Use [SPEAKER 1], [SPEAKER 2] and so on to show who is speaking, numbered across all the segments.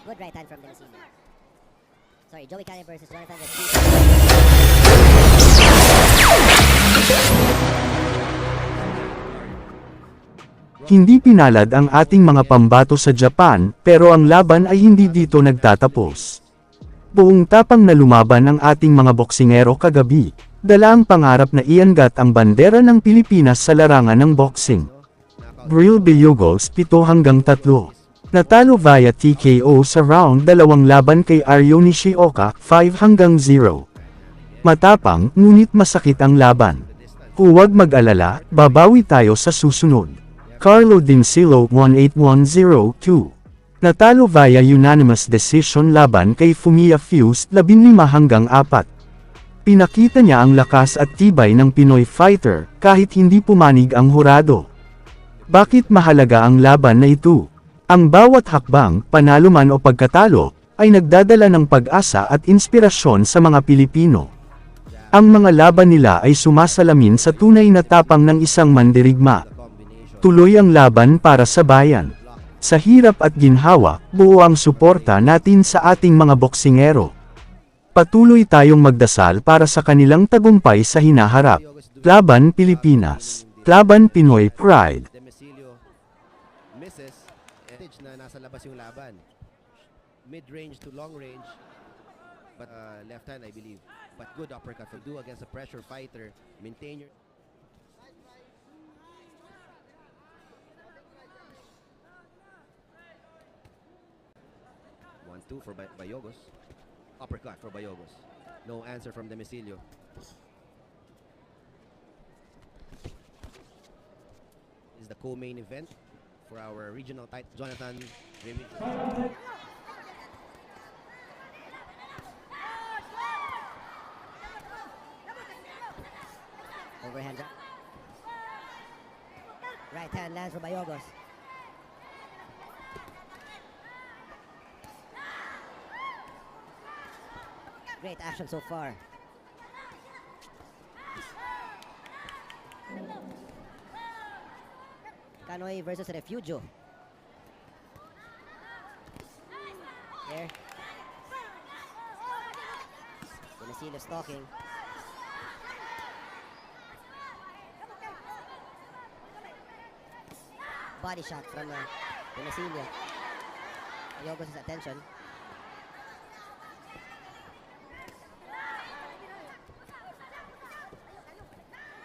[SPEAKER 1] Good right hand from Delcino. Sorry, Joey Cannon versus Jonathan.
[SPEAKER 2] Hindi pinalad ang ating mga pambato sa Japan, pero ang laban ay hindi dito nagtatapos. Buong tapang na lumaban ang ating mga boksingero kagabi. Dala ang pangarap na iangat ang bandera ng Pilipinas sa larangan ng boxing. Bril Billogos 7 hanggang 3. Natalo via TKO sa round dalawang laban kay Aryo Nishioka 5 hanggang 0. Matapang, ngunit masakit ang laban. Huwag mag-alala, babawi tayo sa susunod. Carlo Dinsilo 18102. Natalo via unanimous decision laban kay Fumiya Fuse 15 hanggang 4. Pinakita niya ang lakas at tibay ng Pinoy fighter, kahit hindi pumanig ang hurado. Bakit mahalaga ang laban na ito? Ang bawat hakbang, panalo man o pagkatalo, ay nagdadala ng pag-asa at inspirasyon sa mga Pilipino. Ang mga laban nila ay sumasalamin sa tunay na tapang ng isang mandirigma. Tuloy ang laban para sa bayan. Sa hirap at ginhawa, buo ang suporta natin sa ating mga boksingero. Patuloy tayong magdasal para sa kanilang tagumpay sa hinaharap. Laban Pilipinas. Laban Pinoy Pride.
[SPEAKER 3] Advantage na nasa labas yung laban. Mid-range to long range. But uh, left hand, I believe. But good uppercut to do against a pressure fighter. Maintain your... One, two for Bay- Bayogos. Uppercut for Bayogos. No answer from Demecilio. is the co-main event for our regional title. Jonathan Remy.
[SPEAKER 1] Overhand right. Right hand lands for Bayogos. Great action so far. Kanoy versus Refugio. There. Denesino stalking. Body shot from uh, Denesino. Ayogos' attention.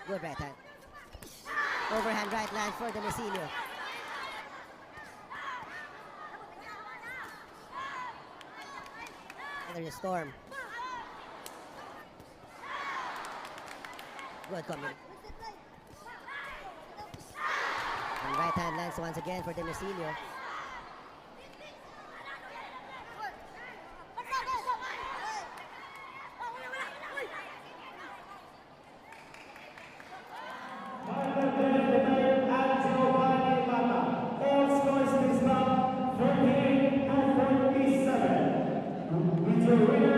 [SPEAKER 1] Good right hand. Overhand right land for Denesino. And there's a storm. Good coming. And right hand lands once again for Denesino. Thank.